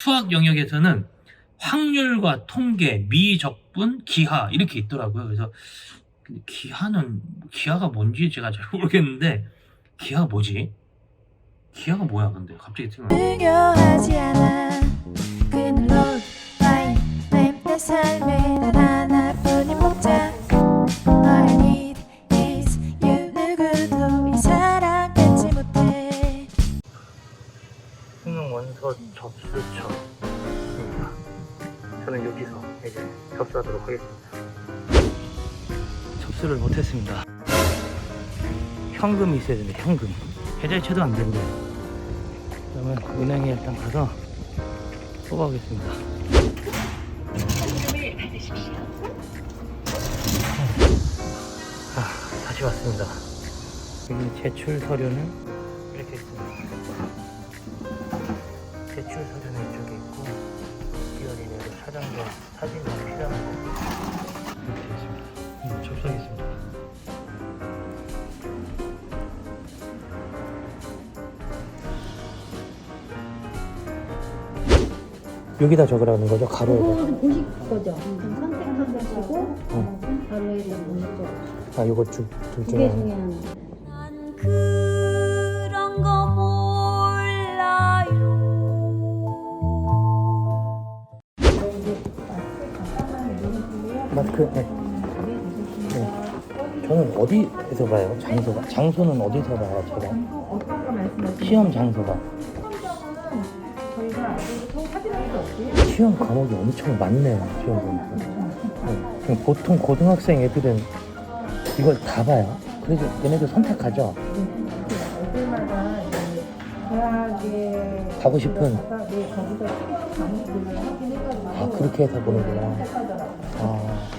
수학 영역에서는 확률과 통계, 미적분, 기하 이렇게 있더라고요. 그래서 기하는 기하가 뭔지 제가 잘 모르겠는데 기하 뭐지? 기하가 뭐야 근데 갑자기 생각. 중요하지 않아 그늘로 라인 내 삶의 단 하나뿐인 목자 All I need is you 누구도 이 사랑 갖지 못해 수능 원서 접수처 여기서 이제 접수하도록 하겠습니다. 접수를 못했습니다. 현금이 있어야 되는데 현금. 계좌이체도 안 되는데. 그러면 은행에 일단 가서 뽑아오겠습니다. 아, 다시 왔습니다. 여기 제출 서류는 접수하겠습니다. 여기다 적으라는 거죠? 가로에다. 그거는 보실 거죠. 그럼 선택하시고 바로에 보시죠. 아, 이거 두, 둘두 중에 개 하나. 중에 하나. 난 그런 거 몰라요 마스크, 네. 네. 저는 어디에서 봐요? 장소가? 장소는 어디서 봐요, 제가? 어떤 거 말씀하시죠? 시험 장소가. 시험 과목이 엄청 많네요, 시험 보니까. 네. 보통 고등학생 애들은 이걸 다 봐요? 그래서 얘네들 선택하죠? 가고 싶은. 아, 그렇게 해서 보는구나. 아.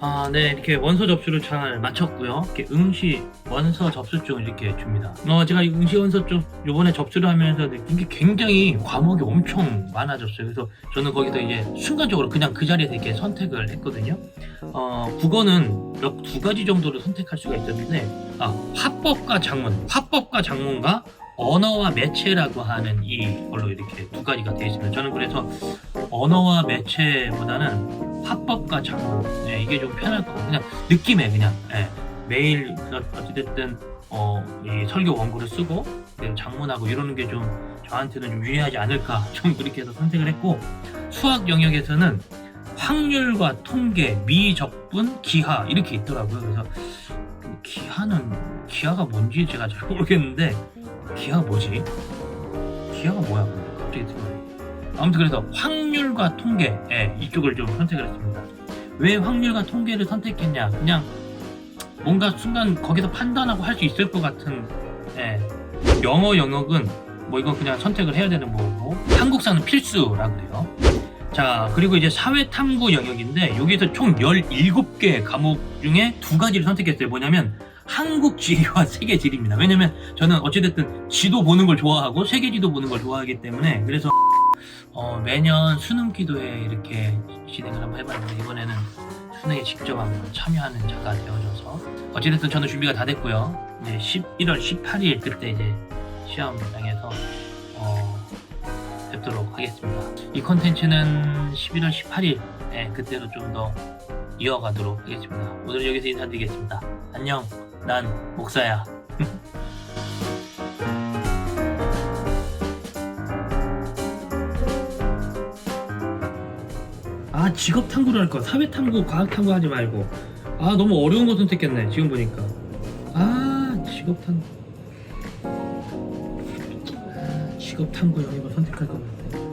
아, 네, 이렇게 원서 접수를 잘 마쳤고요. 이렇게 응시 원서 접수증을 이렇게 줍니다. 어, 제가 이 응시 원서증 요번에 접수를 하면서 느낀 게 굉장히 과목이 엄청 많아졌어요. 그래서 저는 거기서 이제 순간적으로 그냥 그 자리에서 이렇게 선택을 했거든요. 어, 국어는 몇 두 가지 정도를 선택할 수가 있었는데, 아, 화법과 작문, 화법과 작문과 언어와 매체라고 하는 이걸로 이렇게 두 가지가 되어 있습니다. 저는 그래서 언어와 매체보다는 화법과 작문 예, 이게 좀 편할 것 같아요. 그냥 느낌에 그냥 예, 매일 그 어찌됐든 어, 이 설교 원고를 쓰고 작문하고 이러는 게 좀 저한테는 좀 유리하지 않을까 좀 그렇게 해서 선택을 했고 수학 영역에서는 확률과 통계, 미적분, 기하 이렇게 있더라고요. 그래서 그 기하는 기하가 뭔지 제가 잘 모르겠는데 기하가 뭐지? 기하가 뭐야? 갑자기 생각이 아무튼 그래서 확률과 통계 예, 이쪽을 좀 선택을 했습니다. 왜 확률과 통계를 선택했냐? 그냥 뭔가 순간 거기서 판단하고 할 수 있을 것 같은 예. 영어 영역은 뭐 이건 그냥 선택을 해야 되는 거고 한국사는 필수라 그래요. 자 그리고 이제 사회탐구 영역인데 여기서 총 17개 과목 중에 두 가지를 선택했어요. 뭐냐면 한국 지리와 세계 지리입니다. 왜냐면 저는 어찌됐든 지도 보는 걸 좋아하고 세계 지도 보는 걸 좋아하기 때문에 그래서 어, 매년 수능 기도회 이렇게 진행을 한번 해봤는데 이번에는 수능에 직접 한번 참여하는 자가 되어져서 어찌됐든 저는 준비가 다 됐고요. 이제 11월 18일 그때 이제 시험장에서 어, 뵙도록 하겠습니다. 이 컨텐츠는 11월 18일 예, 그때로 좀 더 이어가도록 하겠습니다. 오늘 여기서 인사드리겠습니다. 안녕, 난 목사야. 아 직업 탐구를 할 거. 사회 탐구 과학 탐구 하지 말고. 아 너무 어려운 거 선택했네 지금 보니까. 아 직업 탐구. 아, 직업 탐구 영역을 선택할 것 같아